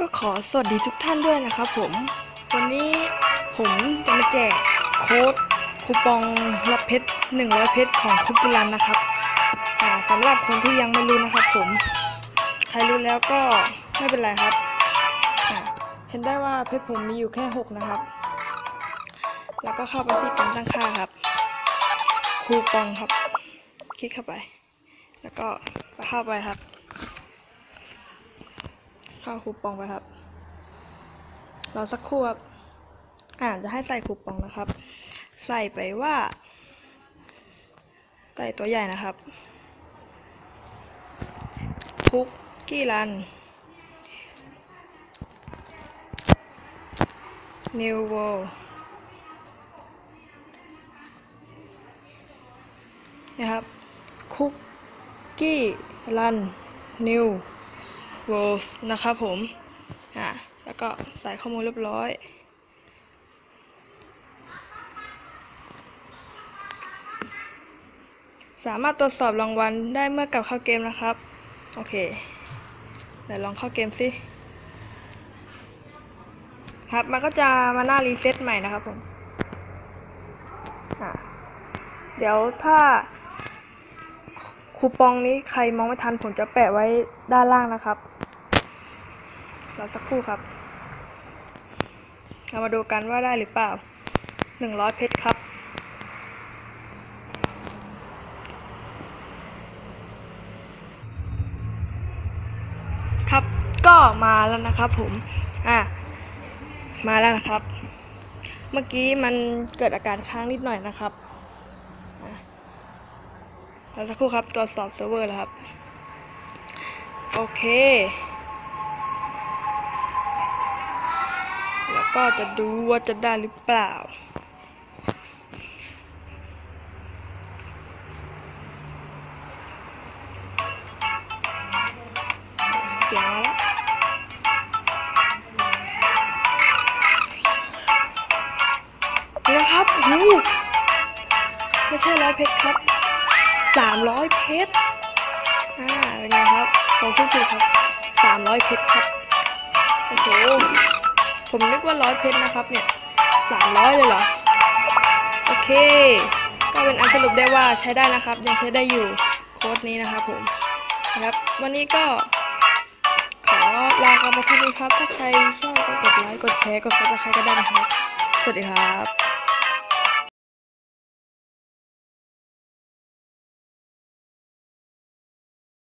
ก็ขอสวัสดีทุกท่านด้วยนะครับผม วันนี้ผมจะมาแจกโค้ดคูปองรับเพชร100 เพชรของคุกกิลันนะครับสำหรับคนที่ยังไม่รู้นะครับผม ใครรู้แล้วก็ไม่เป็นไรครับ เห็นได้ว่าเพชรผมมีอยู่แค่ 6 นะครับ แล้วก็เข้าไปที่การตั้งค่าครับ คูปองครับ คลิกเข้าไป แล้วก็เข้าไปครับ เข้าคูปองไปครับรอสักครู่ครับอ่าจะให้ใส่คูปองนะครับ ใส่ไปว่า ใส่ตัวใหญ่นะครับคุกกี้รัน New World นะครับคุกกี้รัน New Worlds นะครับผมอ่าแล้วก็ใส่ข้อมูลเรียบร้อยสามารถตรวจสอบรางวัลได้เมื่อกลับเข้าเกมนะครับ โอเคเดี๋ยวลองเข้าเกมสิ ครับ มันก็จะมาหน้ารีเซ็ตใหม่นะครับผม เดี๋ยวถ้า คูปองนี้ใครมองไม่ทันผมจะแปะไว้ด้านล่างนะครับรอสักครู่ครับ เรามาดูกันว่าได้หรือเปล่า หนึ่งร้อยเพชรครับ ครับก็มาแล้วนะครับผม อะ มาแล้วนะครับ เมื่อกี้มันเกิดอาการค้างนิดหน่อยนะครับ รอสักครู่ครับตรวจสอบเซิร์ฟเวอร์แล้วครับ โอเค แล้วก็จะดูว่าจะได้หรือเปล่าเสียงมาแล้วครับโอ้ไม่ใช่ร้อยเพชรครับ สามร้อยเพชร อ่า เป็นไงครับผมพูดถูครับสามร้อยเพชรครับ โอ้โห ผมนึกว่าร้อยเพชรนะครับเนี่ยสามร้อยเลยเหรอ โอเค ก็เป็นอันสรุปได้ว่าใช้ได้นะครับ ยังใช้ได้อยู่โค้ดนี้นะครับผม นะครับ วันนี้ก็ขอลากันไปเท่นี้ครับ ถ้าใครชอบก็กดไลค์ กดแชร์ กดซับสไครต์ก็ได้นะครับ สวัสดีครับ